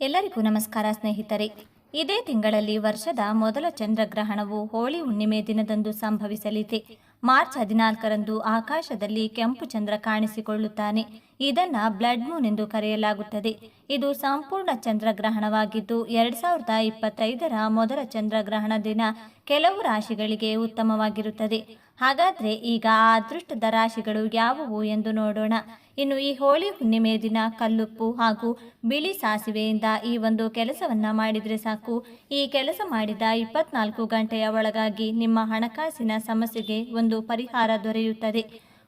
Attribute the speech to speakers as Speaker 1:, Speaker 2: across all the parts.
Speaker 1: ಎಲ್ಲರಿಗೂ ನಮಸ್ಕಾರ ಸ್ನೇಹಿತರೆ. ಇದೇ ತಿಂಗಳಲ್ಲಿ ವರ್ಷದ ಮೊದಲ ಚಂದ್ರಗ್ರಹಣವು ಹೋಳಿ ಹುಣ್ಣಿಮೆ ದಿನದಂದು ಸಂಭವಿಸಲಿದೆ. ಮಾರ್ಚ್ ಹದಿನಾಲ್ಕರಂದು ಆಕಾಶದಲ್ಲಿ ಕೆಂಪು ಚಂದ್ರ ಕಾಣಿಸಿಕೊಳ್ಳುತ್ತಾನೆ. ಇದನ್ನ ಬ್ಲಡ್ ಮೂನ್ ಎಂದು ಕರೆಯಲಾಗುತ್ತದೆ. ಇದು ಸಂಪೂರ್ಣ ಚಂದ್ರಗ್ರಹಣವಾಗಿದ್ದು, ಎರಡ್ ಸಾವಿರದ ಇಪ್ಪತ್ತೈದರ ಮೊದಲ ಚಂದ್ರಗ್ರಹಣ ದಿನ ಕೆಲವು ರಾಶಿಗಳಿಗೆ ಉತ್ತಮವಾಗಿರುತ್ತದೆ. ಹಾಗಾದ್ರೆ ಈಗ ಆ ಅದೃಷ್ಟದ ರಾಶಿಗಳು ಯಾವುವು ಎಂದು ನೋಡೋಣ. ಇನ್ನು ಈ ಹೋಳಿ ಹುಣ್ಣಿಮೆ ದಿನ ಕಲ್ಲುಪ್ಪು ಹಾಗೂ ಬಿಳಿ ಸಾಸಿವೆಯಿಂದ ಈ ಒಂದು ಕೆಲಸವನ್ನ ಮಾಡಿದ್ರೆ ಸಾಕು. ಈ ಕೆಲಸ ಮಾಡಿದ ಇಪ್ಪತ್ನಾಲ್ಕು ಗಂಟೆಯ ಒಳಗಾಗಿ ನಿಮ್ಮ ಹಣಕಾಸಿನ ಸಮಸ್ಯೆಗೆ ಒಂದು ಪರಿಹಾರ ದೊರೆಯುತ್ತದೆ.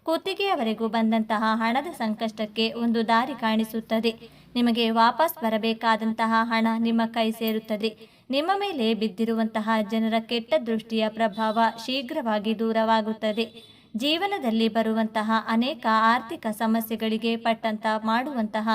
Speaker 1: ಕುತ್ತಿಗೆಯವರೆಗೂ ಬಂದಂತಹ ಹಣದ ಸಂಕಷ್ಟಕ್ಕೆ ಒಂದು ದಾರಿ ಕಾಣಿಸುತ್ತದೆ. ನಿಮಗೆ ವಾಪಸ್ ಬರಬೇಕಾದಂತಹ ಹಣ ನಿಮ್ಮ ಕೈ ಸೇರುತ್ತದೆ. ನಿಮ್ಮ ಮೇಲೆ ಬಿದ್ದಿರುವಂತಹ ಜನರ ಕೆಟ್ಟ ದೃಷ್ಟಿಯ ಪ್ರಭಾವ ಶೀಘ್ರವಾಗಿ ದೂರವಾಗುತ್ತದೆ. ಜೀವನದಲ್ಲಿ ಬರುವಂತಹ ಅನೇಕ ಆರ್ಥಿಕ ಸಮಸ್ಯೆಗಳಿಗೆ ಪಟ್ಟಂತ ಮಾಡುವಂತಹ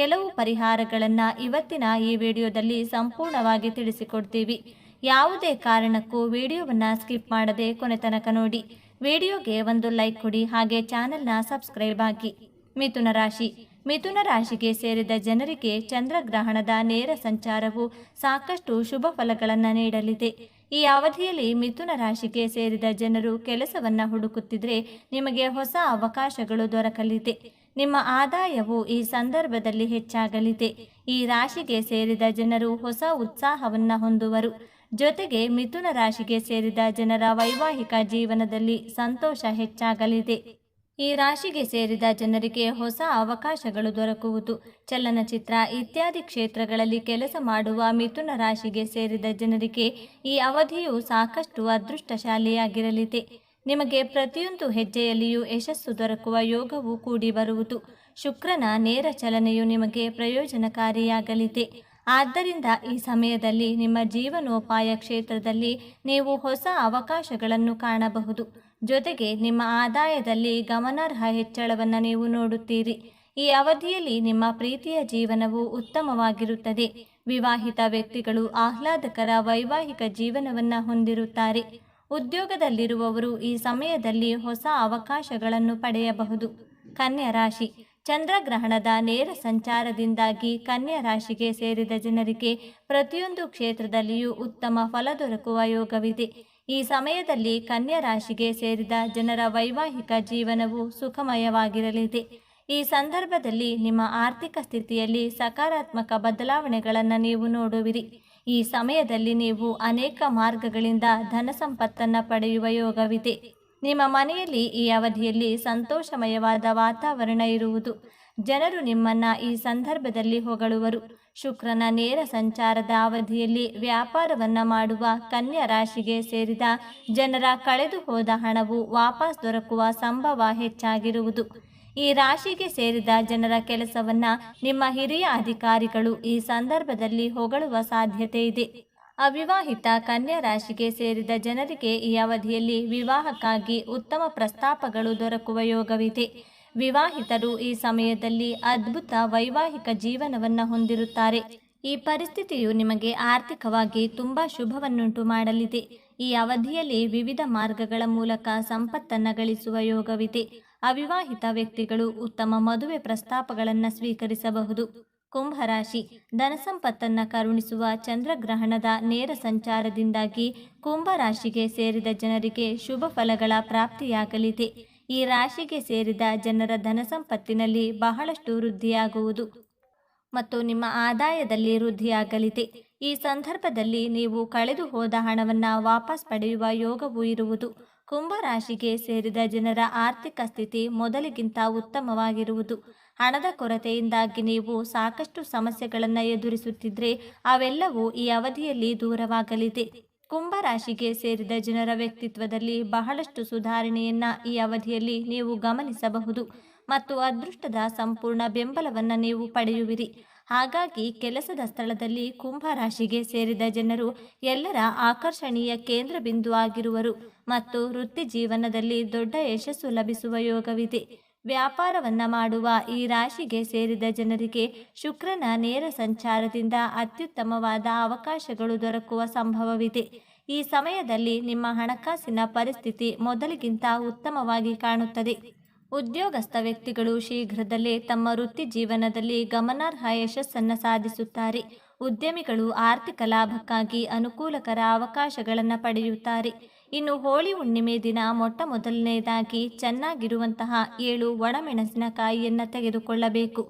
Speaker 1: ಕೆಲವು ಪರಿಹಾರಗಳನ್ನು ಇವತ್ತಿನ ಈ ವಿಡಿಯೋದಲ್ಲಿ ಸಂಪೂರ್ಣವಾಗಿ ತಿಳಿಸಿಕೊಡ್ತೀವಿ. ಯಾವುದೇ ಕಾರಣಕ್ಕೂ ವಿಡಿಯೋವನ್ನು ಸ್ಕಿಪ್ ಮಾಡದೆ ಕೊನೆ ತನಕ ನೋಡಿ. ವಿಡಿಯೋಗೆ ಒಂದು ಲೈಕ್ ಕೊಡಿ, ಹಾಗೆ ಚಾನೆಲ್ನ ಸಬ್ಸ್ಕ್ರೈಬ್ ಆಗಿ ಮಿಥುನ ರಾಶಿ. ಮಿಥುನ ರಾಶಿಗೆ ಸೇರಿದ ಜನರಿಗೆ ಚಂದ್ರಗ್ರಹಣದ ನೇರ ಸಂಚಾರವು ಸಾಕಷ್ಟು ಶುಭ ಫಲಗಳನ್ನು ನೀಡಲಿದೆ. ಈ ಅವಧಿಯಲ್ಲಿ ಮಿಥುನ ರಾಶಿಗೆ ಸೇರಿದ ಜನರು ಕೆಲಸವನ್ನು ಹುಡುಕುತ್ತಿದ್ರೆ ನಿಮಗೆ ಹೊಸ ಅವಕಾಶಗಳು ದೊರಕಲಿದೆ. ನಿಮ್ಮ ಆದಾಯವು ಈ ಸಂದರ್ಭದಲ್ಲಿ ಹೆಚ್ಚಾಗಲಿದೆ. ಈ ರಾಶಿಗೆ ಸೇರಿದ ಜನರು ಹೊಸ ಉತ್ಸಾಹವನ್ನು ಹೊಂದುವರು. ಜೊತೆಗೆ ಮಿಥುನ ರಾಶಿಗೆ ಸೇರಿದ ಜನರ ವೈವಾಹಿಕ ಜೀವನದಲ್ಲಿ ಸಂತೋಷ ಹೆಚ್ಚಾಗಲಿದೆ. ಈ ರಾಶಿಗೆ ಸೇರಿದ ಜನರಿಗೆ ಹೊಸ ಅವಕಾಶಗಳು ದೊರಕುವುದು. ಚಲನಚಿತ್ರ ಇತ್ಯಾದಿ ಕ್ಷೇತ್ರಗಳಲ್ಲಿ ಕೆಲಸ ಮಾಡುವ ಮಿಥುನ ರಾಶಿಗೆ ಸೇರಿದ ಜನರಿಗೆ ಈ ಅವಧಿಯು ಸಾಕಷ್ಟು ಅದೃಷ್ಟಶಾಲಿಯಾಗಿರಲಿದೆ. ನಿಮಗೆ ಪ್ರತಿಯೊಂದು ಹೆಜ್ಜೆಯಲ್ಲಿಯೂ ಯಶಸ್ಸು ದೊರಕುವ ಯೋಗವು ಕೂಡಿ ಬರುವುದು. ಶುಕ್ರನ ನೇರ ಚಲನೆಯು ನಿಮಗೆ ಪ್ರಯೋಜನಕಾರಿಯಾಗಲಿದೆ. ಆದ್ದರಿಂದ ಈ ಸಮಯದಲ್ಲಿ ನಿಮ್ಮ ಜೀವನೋಪಾಯ ಕ್ಷೇತ್ರದಲ್ಲಿ ನೀವು ಹೊಸ ಅವಕಾಶಗಳನ್ನು ಕಾಣಬಹುದು. ಜೊತೆಗೆ ನಿಮ್ಮ ಆದಾಯದಲ್ಲಿ ಗಮನಾರ್ಹ ಹೆಚ್ಚಳವನ್ನು ನೀವು ನೋಡುತ್ತೀರಿ. ಈ ಅವಧಿಯಲ್ಲಿ ನಿಮ್ಮ ಪ್ರೀತಿಯ ಜೀವನವು ಉತ್ತಮವಾಗಿರುತ್ತದೆ. ವಿವಾಹಿತ ವ್ಯಕ್ತಿಗಳು ಆಹ್ಲಾದಕರ ವೈವಾಹಿಕ ಜೀವನವನ್ನು ಹೊಂದಿರುತ್ತಾರೆ. ಉದ್ಯೋಗದಲ್ಲಿರುವವರು ಈ ಸಮಯದಲ್ಲಿ ಹೊಸ ಅವಕಾಶಗಳನ್ನು ಪಡೆಯಬಹುದು. ಕನ್ಯಾ ರಾಶಿ. ಚಂದ್ರಗ್ರಹಣದ ನೇರ ಸಂಚಾರದಿಂದಾಗಿ ಕನ್ಯಾ ರಾಶಿಗೆ ಸೇರಿದ ಜನರಿಗೆ ಪ್ರತಿಯೊಂದು ಕ್ಷೇತ್ರದಲ್ಲಿಯೂ ಉತ್ತಮ ಫಲ ದೊರಕುವ ಯೋಗವಿದೆ. ಈ ಸಮಯದಲ್ಲಿ ಕನ್ಯಾ ರಾಶಿಗೆ ಸೇರಿದ ಜನರ ವೈವಾಹಿಕ ಜೀವನವು ಸುಖಮಯವಾಗಿರಲಿದೆ. ಈ ಸಂದರ್ಭದಲ್ಲಿ ನಿಮ್ಮ ಆರ್ಥಿಕ ಸ್ಥಿತಿಯಲ್ಲಿ ಸಕಾರಾತ್ಮಕ ಬದಲಾವಣೆಗಳನ್ನು ನೀವು ನೋಡುವಿರಿ. ಈ ಸಮಯದಲ್ಲಿ ನೀವು ಅನೇಕ ಮಾರ್ಗಗಳಿಂದ ಧನ ಸಂಪತ್ತನ್ನು ಪಡೆಯುವ ಯೋಗವಿದೆ. ನಿಮ್ಮ ಮನೆಯಲ್ಲಿ ಈ ಅವಧಿಯಲ್ಲಿ ಸಂತೋಷಮಯವಾದ ವಾತಾವರಣ ಇರುವುದು. ಜನರು ನಿಮ್ಮನ್ನ ಈ ಸಂದರ್ಭದಲ್ಲಿ ಹೊಗಳುವರು. ಶುಕ್ರನ ನೇರ ಸಂಚಾರದ ಅವಧಿಯಲ್ಲಿ ವ್ಯಾಪಾರವನ್ನ ಮಾಡುವ ಕನ್ಯಾ ರಾಶಿಗೆ ಸೇರಿದ ಜನರ ಕಳೆದು ಹೋದ ಹಣವು ವಾಪಸ್ ದೊರಕುವ ಸಂಭವ ಹೆಚ್ಚಾಗಿರುವುದು. ಈ ರಾಶಿಗೆ ಸೇರಿದ ಜನರ ಕೆಲಸವನ್ನ ನಿಮ್ಮ ಹಿರಿಯ ಅಧಿಕಾರಿಗಳು ಈ ಸಂದರ್ಭದಲ್ಲಿ ಹೊಗಳುವ ಸಾಧ್ಯತೆ ಇದೆ. ಅವಿವಾಹಿತ ಕನ್ಯಾ ರಾಶಿಗೆ ಸೇರಿದ ಜನರಿಗೆ ಈ ಅವಧಿಯಲ್ಲಿ ವಿವಾಹಕ್ಕಾಗಿ ಉತ್ತಮ ಪ್ರಸ್ತಾಪಗಳು ದೊರಕುವ ಯೋಗವಿದೆ. ವಿವಾಹಿತರು ಈ ಸಮಯದಲ್ಲಿ ಅದ್ಭುತ ವೈವಾಹಿಕ ಜೀವನವನ್ನು ಹೊಂದಿರುತ್ತಾರೆ. ಈ ಪರಿಸ್ಥಿತಿಯು ನಿಮಗೆ ಆರ್ಥಿಕವಾಗಿ ತುಂಬ ಶುಭವನ್ನುಂಟು ಮಾಡಲಿದೆ. ಈ ಅವಧಿಯಲ್ಲಿ ವಿವಿಧ ಮಾರ್ಗಗಳ ಮೂಲಕ ಸಂಪತ್ತನ್ನು ಗಳಿಸುವ ಯೋಗವಿದೆ. ಅವಿವಾಹಿತ ವ್ಯಕ್ತಿಗಳು ಉತ್ತಮ ಮದುವೆ ಪ್ರಸ್ತಾಪಗಳನ್ನು ಸ್ವೀಕರಿಸಬಹುದು. ಕುಂಭರಾಶಿ. ಧನಸಂಪತ್ತನ್ನು ಕರುಣಿಸುವ ಚಂದ್ರಗ್ರಹಣದ ನೇರ ಸಂಚಾರದಿಂದಾಗಿ ಕುಂಭರಾಶಿಗೆ ಸೇರಿದ ಜನರಿಗೆ ಶುಭ ಫಲಗಳ ಪ್ರಾಪ್ತಿಯಾಗಲಿದೆ. ಈ ರಾಶಿಗೆ ಸೇರಿದ ಜನರ ಧನಸಂಪತ್ತಿನಲ್ಲಿ ಬಹಳಷ್ಟು ವೃದ್ಧಿಯಾಗುವುದು ಮತ್ತು ನಿಮ್ಮ ಆದಾಯದಲ್ಲಿ ವೃದ್ಧಿಯಾಗಲಿದೆ. ಈ ಸಂದರ್ಭದಲ್ಲಿ ನೀವು ಕಳೆದು ಹೋದ ಹಣವನ್ನು ವಾಪಸ್ ಪಡೆಯುವ ಯೋಗವೂ ಇರುವುದು. ಕುಂಭರಾಶಿಗೆ ಸೇರಿದ ಜನರ ಆರ್ಥಿಕ ಸ್ಥಿತಿ ಮೊದಲಿಗಿಂತ ಉತ್ತಮವಾಗಿರುವುದು. ಹಣದ ಕೊರತೆಯಿಂದಾಗಿ ನೀವು ಸಾಕಷ್ಟು ಸಮಸ್ಯೆಗಳನ್ನು ಎದುರಿಸುತ್ತಿದ್ದರೆ ಅವೆಲ್ಲವೂ ಈ ಅವಧಿಯಲ್ಲಿ ದೂರವಾಗಲಿದೆ. ಕುಂಭರಾಶಿಗೆ ಸೇರಿದ ಜನರ ವ್ಯಕ್ತಿತ್ವದಲ್ಲಿ ಬಹಳಷ್ಟು ಸುಧಾರಣೆಯನ್ನ ಈ ಅವಧಿಯಲ್ಲಿ ನೀವು ಗಮನಿಸಬಹುದು ಮತ್ತು ಅದೃಷ್ಟದ ಸಂಪೂರ್ಣ ಬೆಂಬಲವನ್ನು ನೀವು ಪಡೆಯುವಿರಿ. ಹಾಗಾಗಿ ಕೆಲಸದ ಸ್ಥಳದಲ್ಲಿ ಕುಂಭರಾಶಿಗೆ ಸೇರಿದ ಜನರು ಎಲ್ಲರ ಆಕರ್ಷಣೀಯ ಕೇಂದ್ರ ಬಿಂದು ಆಗಿರುವರು ಮತ್ತು ವೃತ್ತಿ ಜೀವನದಲ್ಲಿ ದೊಡ್ಡ ಯಶಸ್ಸು ಲಭಿಸುವ ಯೋಗವಿದೆ. ವ್ಯಾಪಾರವನ್ನ ಮಾಡುವ ಈ ರಾಶಿಗೆ ಸೇರಿದ ಜನರಿಗೆ ಶುಕ್ರನ ನೇರ ಸಂಚಾರದಿಂದ ಅತ್ಯುತ್ತಮವಾದ ಅವಕಾಶಗಳು ದೊರಕುವ ಸಂಭವವಿದೆ. ಈ ಸಮಯದಲ್ಲಿ ನಿಮ್ಮ ಹಣಕಾಸಿನ ಪರಿಸ್ಥಿತಿ ಮೊದಲಿಗಿಂತ ಉತ್ತಮವಾಗಿ ಕಾಣುತ್ತದೆ. ಉದ್ಯೋಗಸ್ಥ ವ್ಯಕ್ತಿಗಳು ಶೀಘ್ರದಲ್ಲೇ ತಮ್ಮ ವೃತ್ತಿ ಜೀವನದಲ್ಲಿ ಗಮನಾರ್ಹ ಯಶಸ್ಸನ್ನು ಸಾಧಿಸುತ್ತಾರೆ. ಉದ್ಯಮಿಗಳು ಆರ್ಥಿಕ ಲಾಭಕ್ಕಾಗಿ ಅನುಕೂಲಕರ ಅವಕಾಶಗಳನ್ನು ಪಡೆಯುತ್ತಾರೆ. ಇನ್ನು ಹೋಳಿ ಹುಣ್ಣಿಮೆ ದಿನ ಮೊಟ್ಟ ಮೊದಲನೆಯದಾಗಿ ಚೆನ್ನಾಗಿರುವಂತಹ ಏಳು ಒಣಮೆಣಸಿನಕಾಯಿಯನ್ನು ತೆಗೆದುಕೊಳ್ಳಬೇಕು.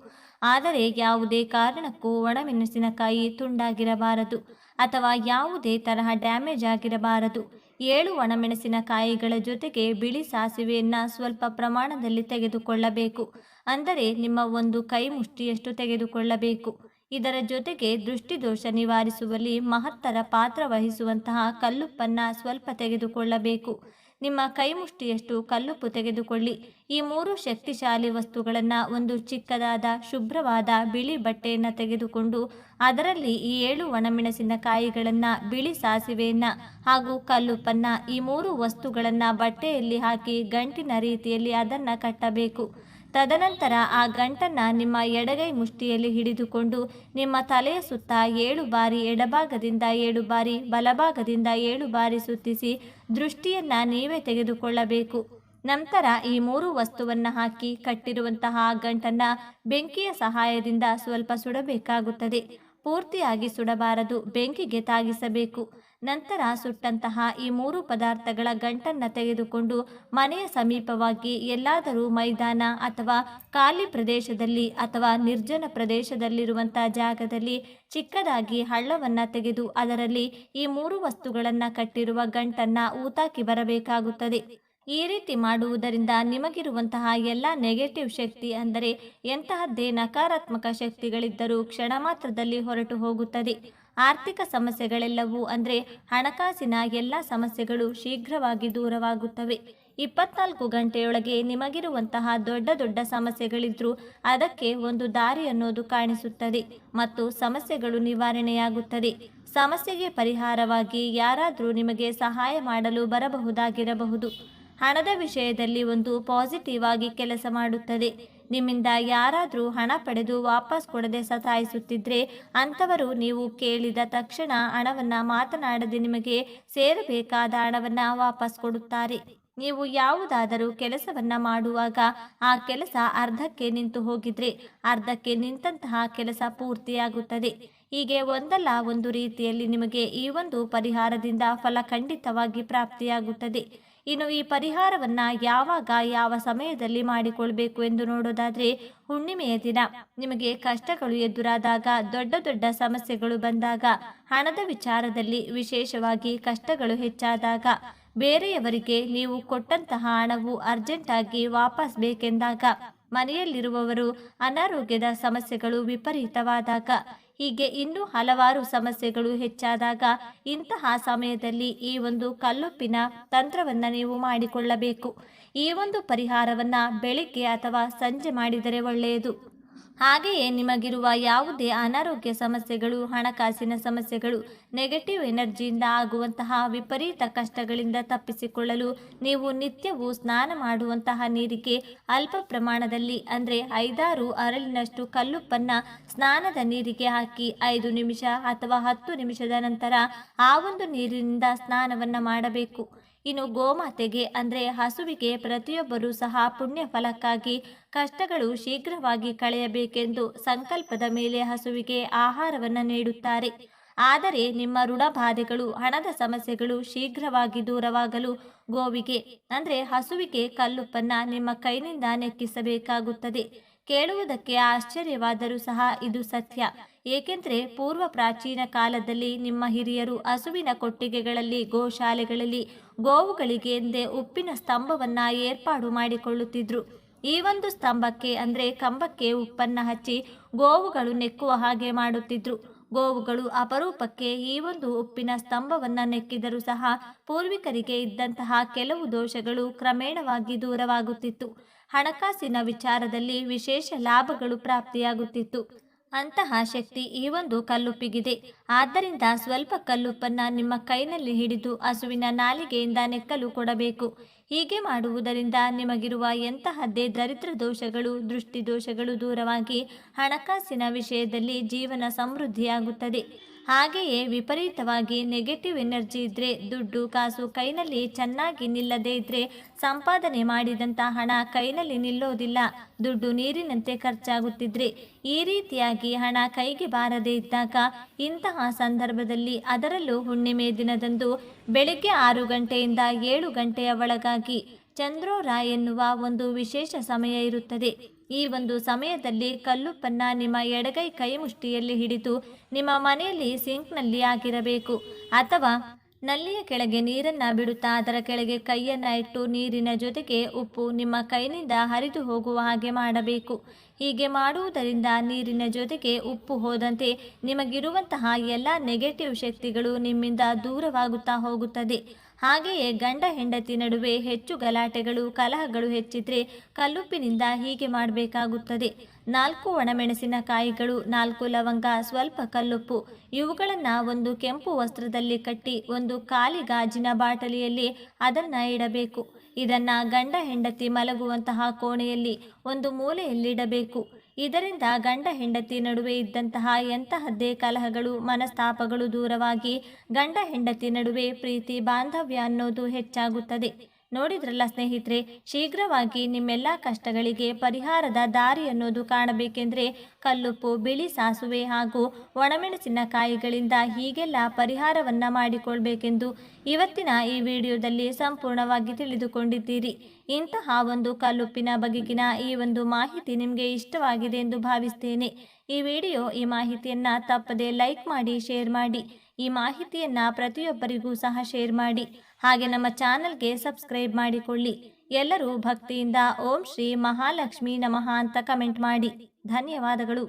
Speaker 1: ಆದರೆ ಯಾವುದೇ ಕಾರಣಕ್ಕೂ ಒಣಮೆಣಸಿನಕಾಯಿ ತುಂಡಾಗಿರಬಾರದು ಅಥವಾ ಯಾವುದೇ ತರಹ ಡ್ಯಾಮೇಜ್ ಆಗಿರಬಾರದು. ಏಳು ಒಣಮೆಣಸಿನಕಾಯಿಗಳ ಜೊತೆಗೆ ಬಿಳಿ ಸಾಸಿವೆಯನ್ನು ಸ್ವಲ್ಪ ಪ್ರಮಾಣದಲ್ಲಿ ತೆಗೆದುಕೊಳ್ಳಬೇಕು. ಅಂದರೆ ನಿಮ್ಮ ಒಂದು ಕೈ ಮುಷ್ಟಿಯಷ್ಟು ತೆಗೆದುಕೊಳ್ಳಬೇಕು. ಇದರ ಜೊತೆಗೆ ದೃಷ್ಟಿದೋಷ ನಿವಾರಿಸುವಲ್ಲಿ ಮಹತ್ತರ ಪಾತ್ರ ವಹಿಸುವಂತಹ ಕಲ್ಲುಪ್ಪನ್ನು ಸ್ವಲ್ಪ ತೆಗೆದುಕೊಳ್ಳಬೇಕು. ನಿಮ್ಮ ಕೈ ಮುಷ್ಟಿಯಷ್ಟು ಕಲ್ಲುಪ್ಪು ತೆಗೆದುಕೊಳ್ಳಿ. ಈ ಮೂರು ಶಕ್ತಿಶಾಲಿ ವಸ್ತುಗಳನ್ನು ಒಂದು ಚಿಕ್ಕದಾದ, ಶುಭ್ರವಾದ ಬಿಳಿ ಬಟ್ಟೆಯನ್ನು ತೆಗೆದುಕೊಂಡು ಅದರಲ್ಲಿ ಈ ಏಳು ಒಣಮೆಣಸಿನಕಾಯಿಗಳನ್ನು, ಬಿಳಿ ಸಾಸಿವೆಯನ್ನು ಹಾಗೂ ಕಲ್ಲುಪ್ಪನ್ನು ಈ ಮೂರು ವಸ್ತುಗಳನ್ನು ಬಟ್ಟೆಯಲ್ಲಿ ಹಾಕಿ ಗಂಟಿನ ರೀತಿಯಲ್ಲಿ ಅದನ್ನು ಕಟ್ಟಬೇಕು. ತದನಂತರ ಆ ಗಂಟನ್ನು ನಿಮ್ಮ ಎಡಗೈ ಮುಷ್ಟಿಯಲ್ಲಿ ಹಿಡಿದುಕೊಂಡು ನಿಮ್ಮ ತಲೆಯ ಸುತ್ತ ಏಳು ಬಾರಿ ಎಡಭಾಗದಿಂದ ಏಳು ಬಾರಿ ಬಲಭಾಗದಿಂದ ಏಳು ಬಾರಿ ಸುತ್ತಿಸಿ ದೃಷ್ಟಿಯನ್ನು ನೀವೇ ತೆಗೆದುಕೊಳ್ಳಬೇಕು. ನಂತರ ಈ ಮೂರು ವಸ್ತುವನ್ನು ಹಾಕಿ ಕಟ್ಟಿರುವಂತಹ ಗಂಟನ್ನು ಬೆಂಕಿಯ ಸಹಾಯದಿಂದ ಸ್ವಲ್ಪ ಸುಡಬೇಕಾಗುತ್ತದೆ. ಪೂರ್ತಿಯಾಗಿ ಸುಡಬಾರದು, ಬೆಂಕಿಗೆ ತಾಗಿಸಬೇಕು. ನಂತರ ಸುಟ್ಟಂತಹ ಈ ಮೂರು ಪದಾರ್ಥಗಳ ಗಂಟನ್ನು ತೆಗೆದುಕೊಂಡು ಮನೆಯ ಸಮೀಪವಾಗಿ ಎಲ್ಲಾದರೂ ಮೈದಾನ ಅಥವಾ ಖಾಲಿ ಪ್ರದೇಶದಲ್ಲಿ ಅಥವಾ ನಿರ್ಜನ ಪ್ರದೇಶದಲ್ಲಿರುವಂಥ ಜಾಗದಲ್ಲಿ ಚಿಕ್ಕದಾಗಿ ಹಳ್ಳವನ್ನು ತೆಗೆದು ಅದರಲ್ಲಿ ಈ ಮೂರು ವಸ್ತುಗಳನ್ನು ಕಟ್ಟಿರುವ ಗಂಟನ್ನು ಊತಾಕಿ ಬರಬೇಕಾಗುತ್ತದೆ. ಈ ರೀತಿ ಮಾಡುವುದರಿಂದ ನಿಮಗಿರುವಂತಹ ಎಲ್ಲ ನೆಗೆಟಿವ್ ಶಕ್ತಿ ಅಂದರೆ ಎಂತಹದ್ದೇ ನಕಾರಾತ್ಮಕ ಶಕ್ತಿಗಳಿದ್ದರೂ ಕ್ಷಣ ಮಾತ್ರದಲ್ಲಿ ಹೊರಟು ಹೋಗುತ್ತದೆ. ಆರ್ಥಿಕ ಸಮಸ್ಯೆಗಳೆಲ್ಲವೂ ಅಂದರೆ ಹಣಕಾಸಿನ ಎಲ್ಲ ಸಮಸ್ಯೆಗಳು ಶೀಘ್ರವಾಗಿ ದೂರವಾಗುತ್ತವೆ. ಇಪ್ಪತ್ನಾಲ್ಕು ಗಂಟೆಯೊಳಗೆ ನಿಮಗಿರುವಂತಹ ದೊಡ್ಡ ದೊಡ್ಡ ಸಮಸ್ಯೆಗಳಿದ್ರೂ ಅದಕ್ಕೆ ಒಂದು ದಾರಿ ಅನ್ನೋದು ಕಾಣಿಸುತ್ತದೆ ಮತ್ತು ಸಮಸ್ಯೆಗಳು ನಿವಾರಣೆಯಾಗುತ್ತದೆ. ಸಮಸ್ಯೆಗೆ ಪರಿಹಾರವಾಗಿ ಯಾರಾದರೂ ನಿಮಗೆ ಸಹಾಯ ಮಾಡಲು ಬರಬಹುದಾಗಿರಬಹುದು. ಹಣದ ವಿಷಯದಲ್ಲಿ ಒಂದು ಪಾಸಿಟಿವ್ ಆಗಿ ಕೆಲಸ ಮಾಡುತ್ತದೆ. ನಿಮ್ಮಿಂದ ಯಾರಾದರೂ ಹಣ ಪಡೆದು ವಾಪಸ್ ಕೊಡದೆ ಸತಾಯಿಸುತ್ತಿದ್ರೆ ಅಂಥವರು ನೀವು ಕೇಳಿದ ತಕ್ಷಣ ಹಣವನ್ನು ಮಾತನಾಡದೆ ನಿಮಗೆ ಸೇರಬೇಕಾದ ಹಣವನ್ನು ವಾಪಸ್ ಕೊಡುತ್ತಾರೆ. ನೀವು ಯಾವುದಾದರೂ ಕೆಲಸವನ್ನ ಮಾಡುವಾಗ ಆ ಕೆಲಸ ಅರ್ಧಕ್ಕೆ ನಿಂತು ಹೋಗಿದ್ರೆ ಅರ್ಧಕ್ಕೆ ನಿಂತಹ ಕೆಲಸ ಪೂರ್ತಿಯಾಗುತ್ತದೆ. ಹೀಗೆ ಒಂದಲ್ಲ ಒಂದು ರೀತಿಯಲ್ಲಿ ನಿಮಗೆ ಈ ಒಂದು ಪರಿಹಾರದಿಂದ ಫಲ ಖಂಡಿತವಾಗಿ ಪ್ರಾಪ್ತಿಯಾಗುತ್ತದೆ. ಇನ್ನು ಈ ಪರಿಹಾರವನ್ನ ಯಾವಾಗ, ಯಾವ ಸಮಯದಲ್ಲಿ ಮಾಡಿಕೊಳ್ಬೇಕು ಎಂದು ನೋಡೋದಾದ್ರೆ ಹುಣ್ಣಿಮೆಯ ದಿನ. ನಿಮಗೆ ಕಷ್ಟಗಳು ಎದುರಾದಾಗ, ದೊಡ್ಡ ದೊಡ್ಡ ಸಮಸ್ಯೆಗಳು ಬಂದಾಗ, ಹಣದ ವಿಚಾರದಲ್ಲಿ ವಿಶೇಷವಾಗಿ ಕಷ್ಟಗಳು ಹೆಚ್ಚಾದಾಗ, ಬೇರೆಯವರಿಗೆ ನೀವು ಕೊಟ್ಟಂತಹ ಹಣವು ಅರ್ಜೆಂಟಾಗಿ ವಾಪಸ್ ಬೇಕೆಂದಾಗ, ಮನೆಯಲ್ಲಿರುವವರು ಅನಾರೋಗ್ಯದ ಸಮಸ್ಯೆಗಳು ವಿಪರೀತವಾದಾಗ ಹೀಗೆ ಇನ್ನೂ ಹಲವಾರು ಸಮಸ್ಯೆಗಳು ಹೆಚ್ಚಾದಾಗ ಇಂತಹ ಸಮಯದಲ್ಲಿ ಈ ಒಂದು ಕಲ್ಲುಪ್ಪಿನ ತಂತ್ರವನ್ನು ನೀವು ಮಾಡಿಕೊಳ್ಳಬೇಕು. ಈ ಒಂದು ಪರಿಹಾರವನ್ನು ಬೆಳಿಗ್ಗೆ ಅಥವಾ ಸಂಜೆ ಮಾಡಿದರೆ ಒಳ್ಳೆಯದು. ಹಾಗೆಯೇ ನಿಮಗಿರುವ ಯಾವುದೇ ಅನಾರೋಗ್ಯ ಸಮಸ್ಯೆಗಳು, ಹಣಕಾಸಿನ ಸಮಸ್ಯೆಗಳು ನೆಗೆಟಿವ್ ಎನರ್ಜಿಯಿಂದ ಆಗುವಂತಹ ವಿಪರೀತ ಕಷ್ಟಗಳಿಂದ ತಪ್ಪಿಸಿಕೊಳ್ಳಲು ನೀವು ನಿತ್ಯವೂ ಸ್ನಾನ ಮಾಡುವಂತಹ ನೀರಿಗೆ ಅಲ್ಪ ಪ್ರಮಾಣದಲ್ಲಿ, ಅಂದರೆ ಐದಾರು ಅರಳಿನಷ್ಟು ಕಲ್ಲುಪ್ಪನ್ನು ಸ್ನಾನದ ನೀರಿಗೆ ಹಾಕಿ ಐದು ನಿಮಿಷ ಅಥವಾ ಹತ್ತು ನಿಮಿಷದ ನಂತರ ಆ ಒಂದು ನೀರಿನಿಂದ ಸ್ನಾನವನ್ನು ಮಾಡಬೇಕು. ಇನ್ನು ಗೋಮಾತೆಗೆ, ಅಂದರೆ ಹಸುವಿಗೆ ಪ್ರತಿಯೊಬ್ಬರೂ ಸಹ ಪುಣ್ಯ ಫಲಕ್ಕಾಗಿ ಕಷ್ಟಗಳು ಶೀಘ್ರವಾಗಿ ಕಳೆಯಬೇಕೆಂದು ಸಂಕಲ್ಪದ ಮೇಲೆ ಹಸುವಿಗೆ ಆಹಾರವನ್ನು ನೀಡುತ್ತಾರೆ. ಆದರೆ ನಿಮ್ಮ ಋಣಬಾಧೆಗಳು ಹಣದ ಸಮಸ್ಯೆಗಳು ಶೀಘ್ರವಾಗಿ ದೂರವಾಗಲು ಗೋವಿಗೆ, ಅಂದರೆ ಹಸುವಿಗೆ ಕಲ್ಲುಪ್ಪನ್ನು ನಿಮ್ಮ ಕೈನಿಂದ ನೆಕ್ಕಿಸಬೇಕಾಗುತ್ತದೆ. ಕೇಳುವುದಕ್ಕೆ ಆಶ್ಚರ್ಯವಾದರೂ ಸಹ ಇದು ಸತ್ಯ. ಏಕೆಂದರೆ ಪೂರ್ವ ಪ್ರಾಚೀನ ಕಾಲದಲ್ಲಿ ನಿಮ್ಮ ಹಿರಿಯರು ಹಸುವಿನ ಕೊಟ್ಟಿಗೆಗಳಲ್ಲಿ, ಗೋಶಾಲೆಗಳಲ್ಲಿ, ಗೋವುಗಳಿಗೆ ಎಂದೇ ಉಪ್ಪಿನ ಸ್ತಂಭವನ್ನು ಏರ್ಪಾಡು ಮಾಡಿಕೊಳ್ಳುತ್ತಿದ್ರು. ಈ ಒಂದು ಸ್ತಂಭಕ್ಕೆ ಅಂದರೆ ಕಂಬಕ್ಕೆ ಉಪ್ಪನ್ನು ಹಚ್ಚಿ ಗೋವುಗಳು ನೆಕ್ಕುವ ಹಾಗೆ ಮಾಡುತ್ತಿದ್ರು. ಗೋವುಗಳು ಅಪರೂಪಕ್ಕೆ ಈ ಒಂದು ಉಪ್ಪಿನ ಸ್ತಂಭವನ್ನು ನೆಕ್ಕಿದರೂ ಸಹ ಪೂರ್ವಿಕರಿಗೆ ಇದ್ದಂತಹ ಕೆಲವು ದೋಷಗಳು ಕ್ರಮೇಣವಾಗಿ ದೂರವಾಗುತ್ತಿತ್ತು. ಹಣಕಾಸಿನ ವಿಚಾರದಲ್ಲಿ ವಿಶೇಷ ಲಾಭಗಳು ಪ್ರಾಪ್ತಿಯಾಗುತ್ತಿತ್ತು. ಅಂತಹ ಶಕ್ತಿ ಈ ಒಂದು ಕಲ್ಲುಪ್ಪಿಗಿದೆ. ಆದ್ದರಿಂದ ಸ್ವಲ್ಪ ಕಲ್ಲುಪ್ಪನ್ನು ನಿಮ್ಮ ಕೈನಲ್ಲಿ ಹಿಡಿದು ಹಸುವಿನ ನಾಲಿಗೆಯಿಂದ ನೆಕ್ಕಲು ಕೊಡಬೇಕು. ಹೀಗೆ ಮಾಡುವುದರಿಂದ ನಿಮಗಿರುವ ಎಂತಹದ್ದೇ ದರಿದ್ರ ದೋಷಗಳು, ದೃಷ್ಟಿ ದೋಷಗಳು ದೂರವಾಗಿ ಹಣಕಾಸಿನ ವಿಷಯದಲ್ಲಿ ಜೀವನ ಸಮೃದ್ಧಿಯಾಗುತ್ತದೆ. ಹಾಗೆಯೇ ವಿಪರೀತವಾಗಿ ನೆಗೆಟಿವ್ ಎನರ್ಜಿ ಇದ್ದರೆ ದುಡ್ಡು, ಕಾಸು ಕೈನಲ್ಲಿ ಚೆನ್ನಾಗಿ ನಿಲ್ಲದೇ ಇದ್ದರೆ ಸಂಪಾದನೆ ಮಾಡಿದಂಥ ಹಣ ಕೈನಲ್ಲಿ ನಿಲ್ಲೋದಿಲ್ಲ. ದುಡ್ಡು ನೀರಿನಂತೆ ಖರ್ಚಾಗುತ್ತಿದ್ರೆ, ಈ ರೀತಿಯಾಗಿ ಹಣ ಕೈಗೆ ಬಾರದೇ ಇದ್ದಾಗ ಇಂತಹ ಸಂದರ್ಭದಲ್ಲಿ ಅದರಲ್ಲೂ ಹುಣ್ಣಿಮೆ ದಿನದಂದು ಬೆಳಿಗ್ಗೆ ಆರು ಗಂಟೆಯಿಂದ ಏಳು ಗಂಟೆಯ ಒಳಗಾಗಿ ಚಂದ್ರೋರ ಎನ್ನುವ ಒಂದು ವಿಶೇಷ ಸಮಯ ಇರುತ್ತದೆ. ಈ ಒಂದು ಸಮಯದಲ್ಲಿ ಕಲ್ಲುಪ್ಪನ್ನ ನಿಮ್ಮ ಎಡಗೈ ಕೈ ಮುಷ್ಟಿಯಲ್ಲಿ ಹಿಡಿದು ನಿಮ್ಮ ಮನೆಯಲ್ಲಿ ಸಿಂಕ್ನಲ್ಲಿ ಆಗಿರಬೇಕು ಅಥವಾ ನಲ್ಲಿಯ ಕೆಳಗೆ ನೀರನ್ನು ಬಿಡುತ್ತಾ ಅದರ ಕೆಳಗೆ ಕೈಯನ್ನು ಇಟ್ಟು ನೀರಿನ ಜೊತೆಗೆ ಉಪ್ಪು ನಿಮ್ಮ ಕೈನಿಂದ ಹರಿದು ಹೋಗುವ ಹಾಗೆ ಮಾಡಬೇಕು. ಹೀಗೆ ಮಾಡುವುದರಿಂದ ನೀರಿನ ಜೊತೆಗೆ ಉಪ್ಪು ಹೋದಂತೆ ನಿಮಗಿರುವಂತಹ ಎಲ್ಲ ನೆಗೆಟಿವ್ ಶಕ್ತಿಗಳು ನಿಮ್ಮಿಂದ ದೂರವಾಗುತ್ತಾ ಹೋಗುತ್ತದೆ. ಹಾಗೆಯೇ ಗಂಡ ಹೆಂಡತಿ ನಡುವೆ ಹೆಚ್ಚು ಗಲಾಟೆಗಳು, ಕಲಹಗಳು ಹೆಚ್ಚಿದ್ರೆ ಕಲ್ಲುಪ್ಪಿನಿಂದ ಹೀಗೆ ಮಾಡಬೇಕಾಗುತ್ತದೆ. ನಾಲ್ಕು ಒಣಮೆಣಸಿನಕಾಯಿಗಳು ನಾಲ್ಕು ಲವಂಗ, ಸ್ವಲ್ಪ ಕಲ್ಲುಪ್ಪು. ಇವುಗಳನ್ನು ಒಂದು ಕೆಂಪು ವಸ್ತ್ರದಲ್ಲಿ ಕಟ್ಟಿ ಒಂದು ಖಾಲಿ ಗಾಜಿನ ಬಾಟಲಿಯಲ್ಲಿ ಅದನ್ನು ಇಡಬೇಕು. ಇದನ್ನು ಗಂಡ ಹೆಂಡತಿ ಮಲಗುವಂತಹ ಕೋಣೆಯಲ್ಲಿ, ಒಂದು ಮೂಲೆಯಲ್ಲಿಡಬೇಕು. ಇದರಿಂದ ಗಂಡ ಹೆಂಡತಿ ನಡುವೆ ಇದ್ದಂತಹ ಎಂತಹದ್ದೇ ಕಲಹಗಳು, ಮನಸ್ತಾಪಗಳು ದೂರವಾಗಿ ಗಂಡ ಹೆಂಡತಿ ನಡುವೆ ಪ್ರೀತಿ, ಬಾಂಧವ್ಯ ಅನ್ನೋದು ಹೆಚ್ಚಾಗುತ್ತದೆ. ನೋಡಿದ್ರಲ್ಲ ಸ್ನೇಹಿತರೆ, ಶೀಘ್ರವಾಗಿ ನಿಮ್ಮೆಲ್ಲ ಕಷ್ಟಗಳಿಗೆ ಪರಿಹಾರದ ದಾರಿ ಅನ್ನೋದು ಕಾಣಬೇಕೆಂದರೆ ಕಲ್ಲುಪ್ಪು, ಬಿಳಿ ಸಾಸುವೆ ಹಾಗೂ ಒಣಮೆಣಸಿನ ಕಾಯಿಗಳಿಂದ ಹೀಗೆಲ್ಲ ಪರಿಹಾರವನ್ನು ಮಾಡಿಕೊಳ್ಬೇಕೆಂದು ಇವತ್ತಿನ ಈ ವಿಡಿಯೋದಲ್ಲಿ ಸಂಪೂರ್ಣವಾಗಿ ತಿಳಿದುಕೊಂಡಿದ್ದೀರಿ. ಇಂತಹ ಒಂದು ಕಲ್ಲುಪ್ಪಿನ ಬಗೆಗಿನ ಈ ಒಂದು ಮಾಹಿತಿ ನಿಮಗೆ ಇಷ್ಟವಾಗಿದೆ ಎಂದು ಭಾವಿಸ್ತೇನೆ. ಈ ವಿಡಿಯೋ ಈ ಮಾಹಿತಿಯನ್ನು ತಪ್ಪದೆ ಲೈಕ್ ಮಾಡಿ, ಶೇರ್ ಮಾಡಿ. ಈ ಮಾಹಿತಿಯನ್ನು ಪ್ರತಿಯೊಬ್ಬರಿಗೂ ಸಹ ಶೇರ್ ಮಾಡಿ. ಹಾಗೆ ನಮ್ಮ ಚಾನಲ್ಗೆ ಸಬ್ಸ್ಕ್ರೈಬ್ ಮಾಡಿಕೊಳ್ಳಿ. ಎಲ್ಲರೂ ಭಕ್ತಿಯಿಂದ ಓಂ ಶ್ರೀ ಮಹಾಲಕ್ಷ್ಮಿ ನಮಃ ಅಂತ ಕಮೆಂಟ್ ಮಾಡಿ. ಧನ್ಯವಾದಗಳು.